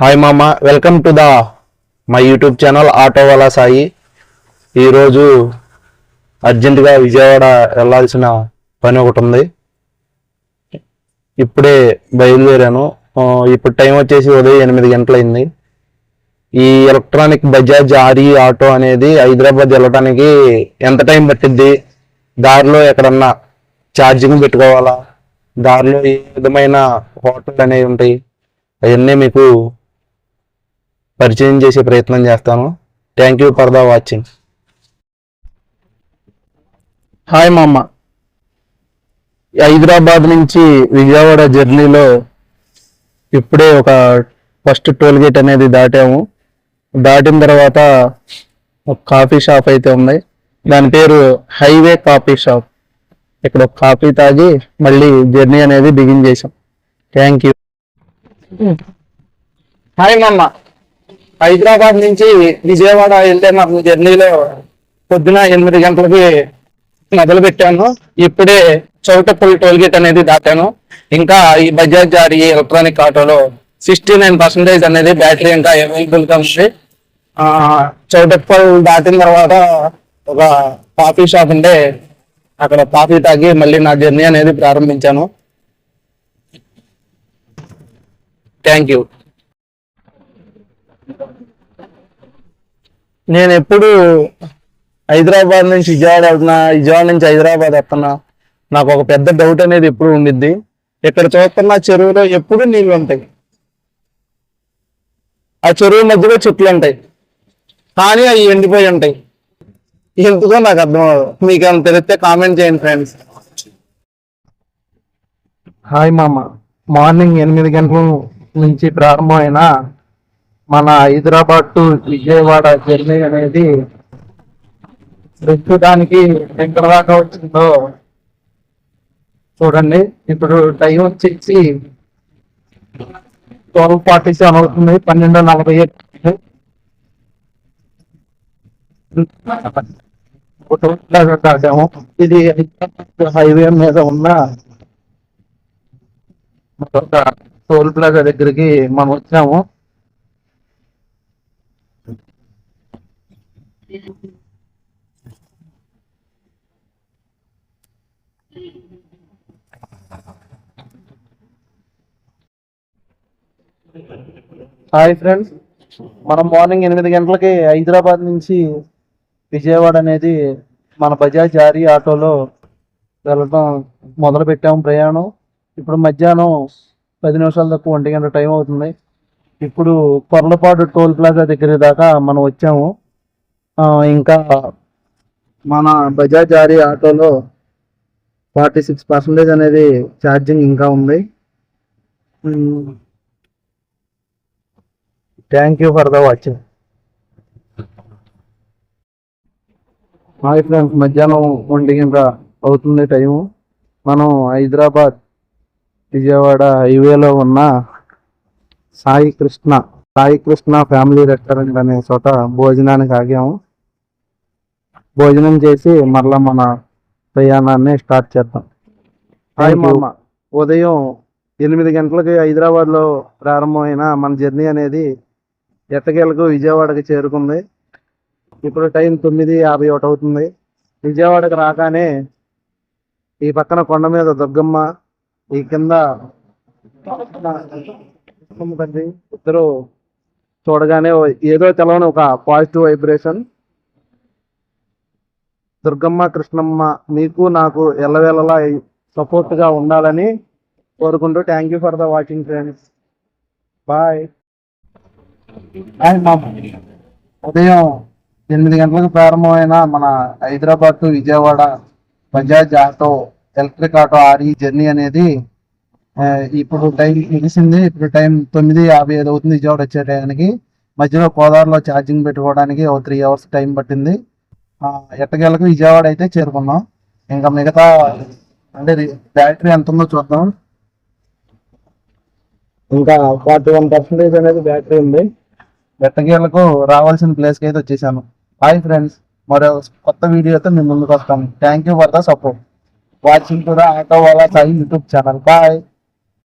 Hi మామ welcome to the my YouTube channel auto వాలా సాయి ఈరోజు అర్జెంటుగా విజయవాడ వెళ్ళాల్సిన పని ఒకటి ఉంది. ఇప్పుడే బయలుదేరాను. ఇప్పుడు టైం వచ్చేసి ఉదయం ఎనిమిది గంటలైంది. ఈ ఎలక్ట్రానిక్ బజాజ్ ఆర్ఈ ఆటో అనేది హైదరాబాద్ వెళ్ళటానికి ఎంత టైం పట్టిద్ది? దారిలో ఎక్కడన్నా ఛార్జింగ్ పెట్టుకోవాలా? దారిలో ఏ విధమైన హోటల్ అనేవి ఉంటాయి? అవన్నీ మీకు పరిచయం చేసే ప్రయత్నం చేస్తాను. Thank you for the watching hi మామ. హైదరాబాద్ నుంచి విజయవాడ జర్నీలో ఇప్పుడే ఒక ఫస్ట్ టోల్ గేట్ అనేది దాటాము. దాటిన తర్వాత ఒక కాఫీ షాప్ అయితే ఉంది. దాని పేరు హైవే కాఫీ షాప్. ఇక్కడ ఒక కాఫీ తాగి మళ్ళీ జర్నీ అనేది బిగిన్ చేసాం థ్యాంక్ యూ హాయ్ మామ. హైదరాబాద్ నుంచి విజయవాడ వెళ్తే నాకు జర్నీలో పొద్దున ఎనిమిది గంటలకి మొదలు పెట్టాను ఇప్పుడే చౌటపల్లి టోల్గేట్ అనేది దాటాను. ఇంకా ఈ బజాజ్ జారీ ఎలక్ట్రానిక్ ఆటోలో సిక్స్టీ నైన్ పర్సెంటేజ్ అనేది బ్యాటరీ ఇంకా అవైలబుల్గా ఉంది. చౌటప్పల్ దాటిన తర్వాత ఒక కాఫీ షాప్ ఉండే అక్కడ కాఫీ తాగి మళ్ళీ నా జర్నీ అనేది ప్రారంభించాను. Thank you. నేను ఎప్పుడు హైదరాబాద్ నుంచి విజయవాడ వెళ్తున్నా విజయవాడ నుంచి హైదరాబాద్ వస్తున్నా నాకు ఒక పెద్ద డౌట్ అనేది ఎప్పుడు ఉండిద్ది. ఇక్కడ చూస్తున్న చెరువులో ఎప్పుడు నీళ్ళు ఉంటాయి. ఆ చెరువు మధ్యలో చెట్లు ఉంటాయి. కానీ అవి ఎండిపోయి ఉంటాయి. ఎందుకో నాకు అర్థం అవ్వదు మీకు ఏమైనా తెలిస్తే కామెంట్ చేయండి ఫ్రెండ్స్ హాయ్ మామ. మార్నింగ్ ఎనిమిది గంటల నుంచి ప్రారంభమైన మన హైదరాబాద్ టు విజయవాడ జర్నీ అనేది ప్రస్తుతానికి ఎక్కడ దాకా వచ్చిందో చూడండి. ఇప్పుడు టైం వచ్చేసి ట్వెల్వ్ ఫార్టీ సెవెన్ అవుతుంది. పన్నెండు నలభై ఎయిట్ దాటాము ఇది హైవే మీద ఉన్న టోల్ ప్లాజా దగ్గరికి మనం వచ్చాము. హాయ్ ఫ్రెండ్స్ మనం మార్నింగ్ ఎనిమిది గంటలకి హైదరాబాద్ నుంచి విజయవాడ అనేది మన బజాజ్ జారీ ఆటోలో వెళ్ళటం మొదలు పెట్టాము ప్రయాణం. ఇప్పుడు మధ్యాహ్నం పది నిమిషాల తక్కువ ఒంటి గంట టైం అవుతుంది. ఇప్పుడు కొర్లపాడు టోల్ ప్లాజా దగ్గర దాకా మనం వచ్చాము. ఇంకా మన బజాజ్ జారీ ఆటోలో ఫార్టీ సిక్స్ పర్సెంటేజ్ అనేది ఛార్జింగ్ ఇంకా ఉంది. Thank you for the watching. Hi friends మధ్యాహ్నం ఒంటి గంట అవుతుంది టైము. మనం హైదరాబాద్ విజయవాడ హైవేలో ఉన్న సాయి కృష్ణ సాయి కృష్ణ ఫ్యామిలీ రెస్టారెంట్ అనే చోట భోజనానికి ఆగాము. భోజనం చేసి మరలా మన ప్రయాణాన్ని స్టార్ట్ చేద్దాం. హాయ్ మామ. ఉదయం ఎనిమిది గంటలకి హైదరాబాద్లో ప్రారంభమైన మన జర్నీ అనేది ఎట్టకేలకు విజయవాడకి చేరుకుంది. ఇప్పుడు టైం తొమ్మిది యాభై ఒకటి అవుతుంది. విజయవాడకి రాగానే ఈ పక్కన కొండ మీద దుర్గమ్మ ఈ కింద ఇద్దరు చూడగానే ఏదో తెలవని ఒక పాజిటివ్ వైబ్రేషన్. దుర్గమ్మ కృష్ణమ్మ మీకు నాకు ఎల్లవేళలా సపోర్ట్గా ఉండాలని కోరుకుంటూ thank you for the watching friends bye ఉదయం ఎనిమిది గంటలకు ప్రారంభమైన మన Hyderabad to Vijayawada Bajaj auto electric auto R E journey అనేది ఇప్పుడు టైం ముగిసింది. ఇప్పుడు టైం తొమ్మిది యాభై ఐదు అవుతుంది విజయవాడ వచ్చే టైంకి మధ్యలో గోదావరిలో ఛార్జింగ్ పెట్టుకోవడానికి ఒక త్రీ అవర్స్ టైం పట్టింది. ఎట్టకేలకు విజయవాడ అయితే చేరుకున్నాం. ఇంకా మిగతా అంటే బ్యాటరీ ఎంత ఉందో చూద్దాం. ఇంకా ఫార్టీ వన్ పర్సెంటేజ్ అనేది బ్యాటరీ ఉంది. ఎట్టకేలకు రావాల్సిన ప్లేస్కి అయితే వచ్చేసాను. హాయ్ ఫ్రెండ్స్ మరో కొత్త వీడియోతో మేము ముందుకు వస్తాను. Thank you for the support watching to the auto Wala Sai YouTube channel. Bye